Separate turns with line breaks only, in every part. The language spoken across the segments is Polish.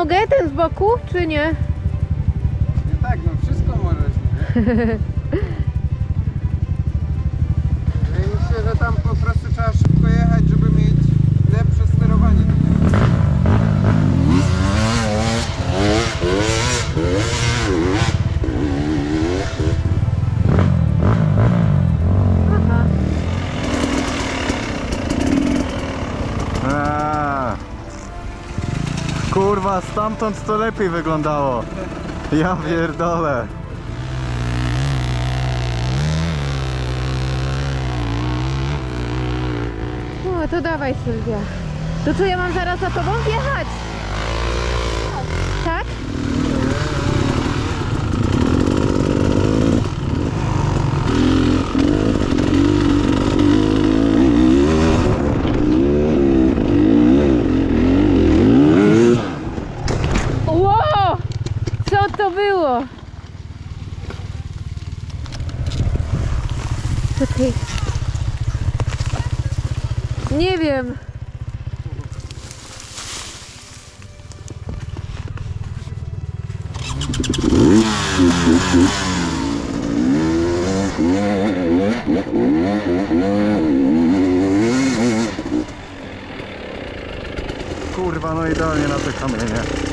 mogę ten z boku, czy nie?
Nie tak, no wszystko możesz.
Kurwa, stamtąd to lepiej wyglądało. Ja pierdolę.
No to dawaj Sylwia. To co ja mam zaraz za tobą wjechać? Czekaj. Nie wiem.
Kurwa, no idealnie na te kamienie.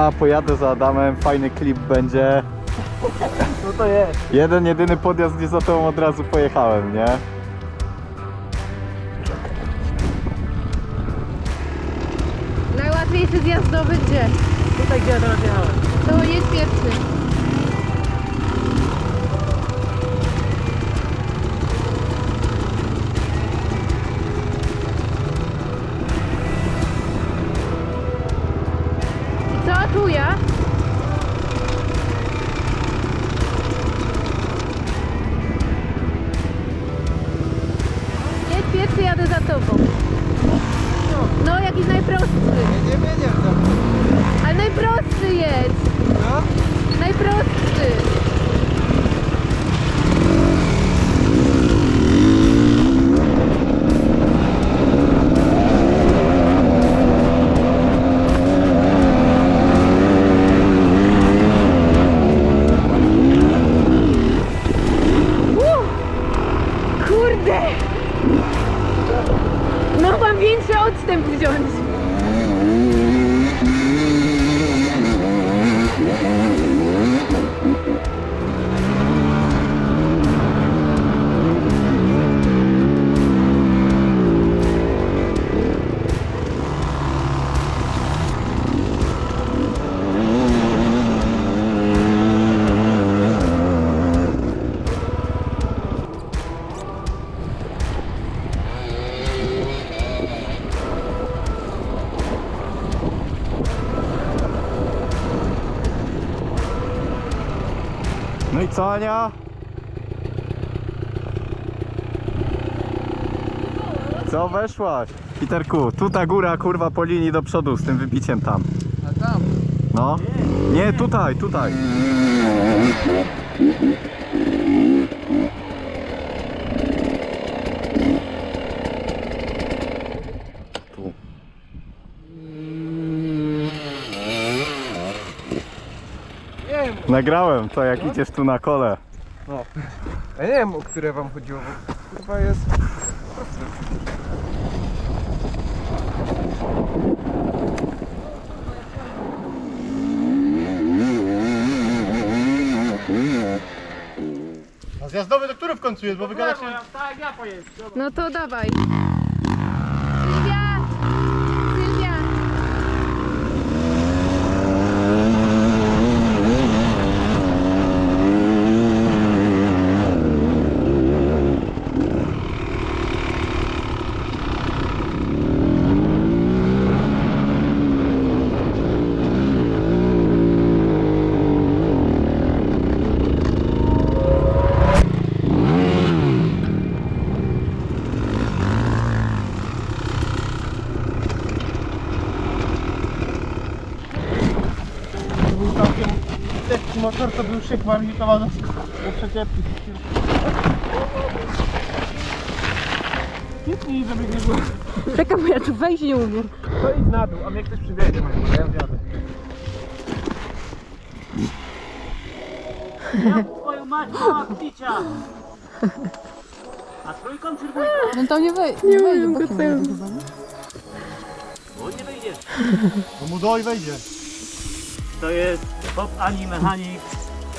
Ja pojadę za Adamem, fajny klip będzie.
No to jest.
Jeden, jedyny podjazd, gdzie za tobą od razu pojechałem, nie?
Najłatwiejszy zjazdowy gdzie?
Tutaj gdzie ja teraz jechałem.
To jest pierwszy.
Ania? Co weszłaś? Piterku, tu ta góra, kurwa, po linii do przodu z tym wybiciem tam.
A tam.
No. Nie, tutaj, tutaj. Nagrałem to, jak idziesz tu na kole.
No. Ja nie wiem, o które wam chodziło, bo jest... A
zjazdowy to który w końcu
jest, bo wygadać... Tak, ja
pojedę. No to dawaj. Motor, to był szyk kwalifikował do, do przyczepki. Kitnij, żeby nie było.
Czekam, bo ja tu wejść nie umiem.
To idź na dół, a mnie ktoś przywiezie, ja wjadę.
Twoją mać mała pticia! A trójką czy dwójką?
No tam nie, wej nie wejdzie, bokiem wejdzie chyba, nie?
Bo nie wyjdziesz.
No mu doj wejdzie.
To jest top ani mechanik.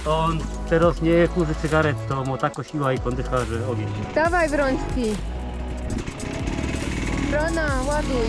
On teraz nie kurzy cygaret, to mu taka siła i kondycha, że ogień.
Dawaj brączki. Brona, ładuj.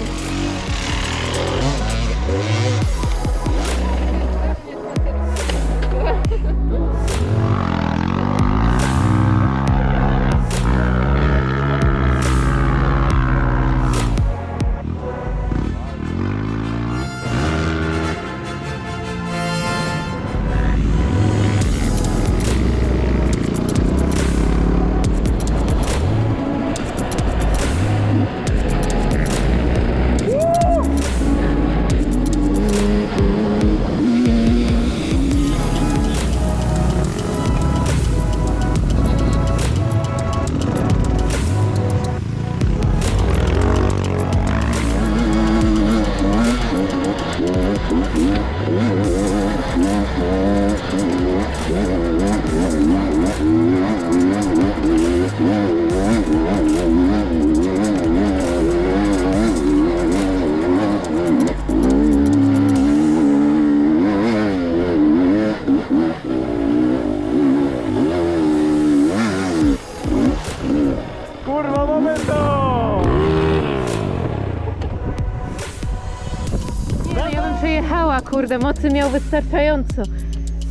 Kurde, mocy miał wystarczająco.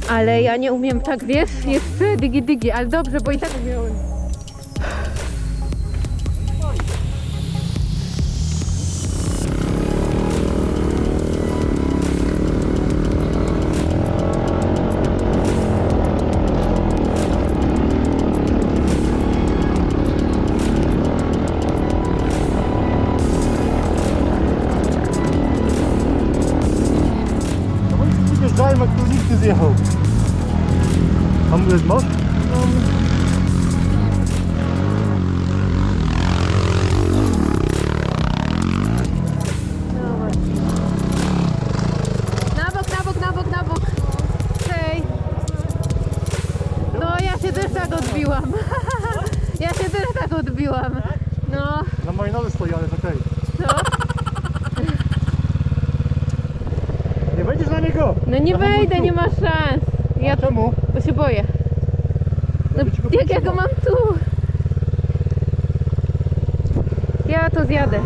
Ale ja nie umiem tak, wiesz, jeszcze digi digi, ale dobrze, bo i tak umiałem.
Tam jest most?
No. Na bok, na bok, na bok, na bok. Hej. No ja się też tak odbiłam. Ja się też tak odbiłam. No,
Na mojej nowy stoi, ale to okej.
co?
Nie wejdziesz na niego!
No nie
Ja
wejdę,
tu.
nie ma szans. Ja
Czemu?
bo się boję. No, jak ja go
przytrzymał.
mam tu? Ja to zjadę.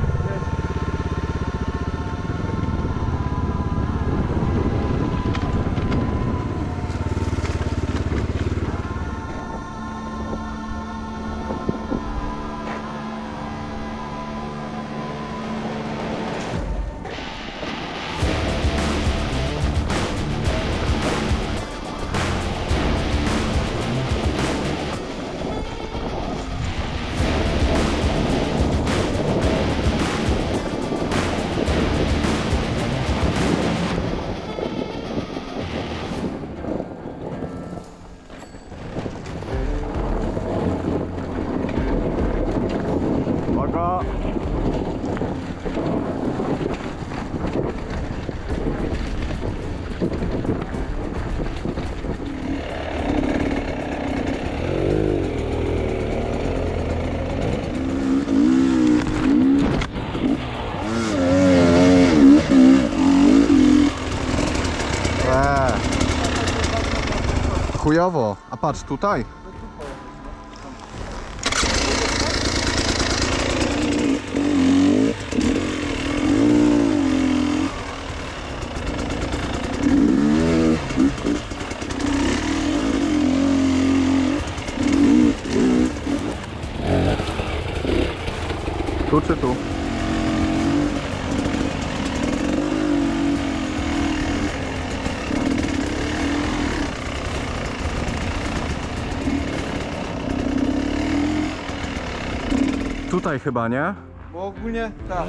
Chujowo. A patrz tutaj. Tu czy tu? Tutaj chyba, nie?
Bo ogólnie tak.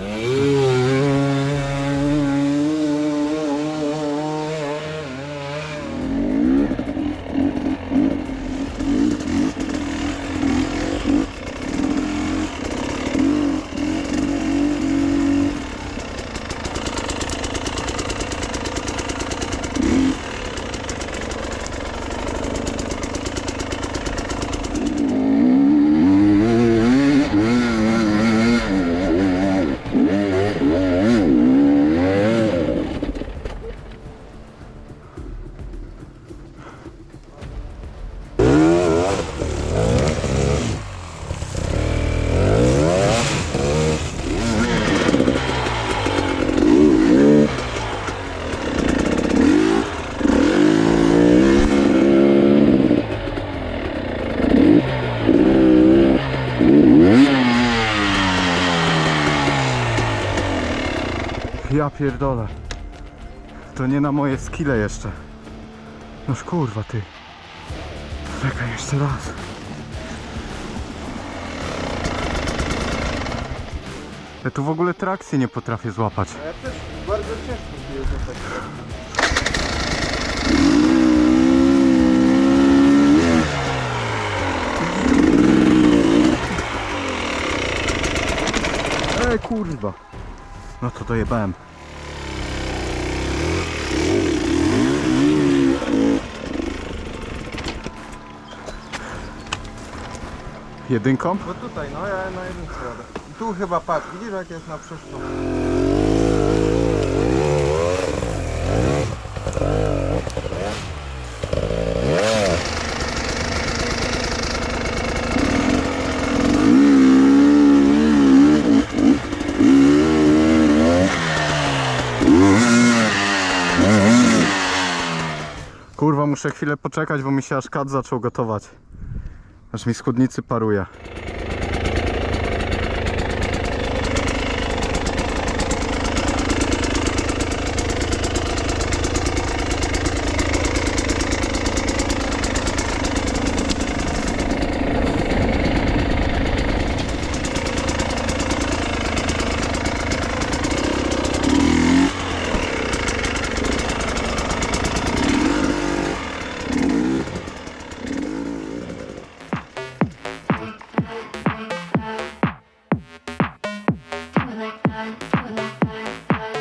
Ja pierdolę. To nie na moje skille jeszcze. Noż kurwa ty. Czekaj jeszcze raz. Ja tu w ogóle trakcji nie potrafię złapać.
Ja też bardzo ciężko się.
Ej kurwa. No to dojebałem. Jedynką?
Bo tutaj, no ja na jednym jadę. Tu chyba patrz, widzisz jak jest na przyszło.
Kurwa, muszę chwilę poczekać, bo mi się aż kat zaczął gotować. Aż mi skudnicy paruje.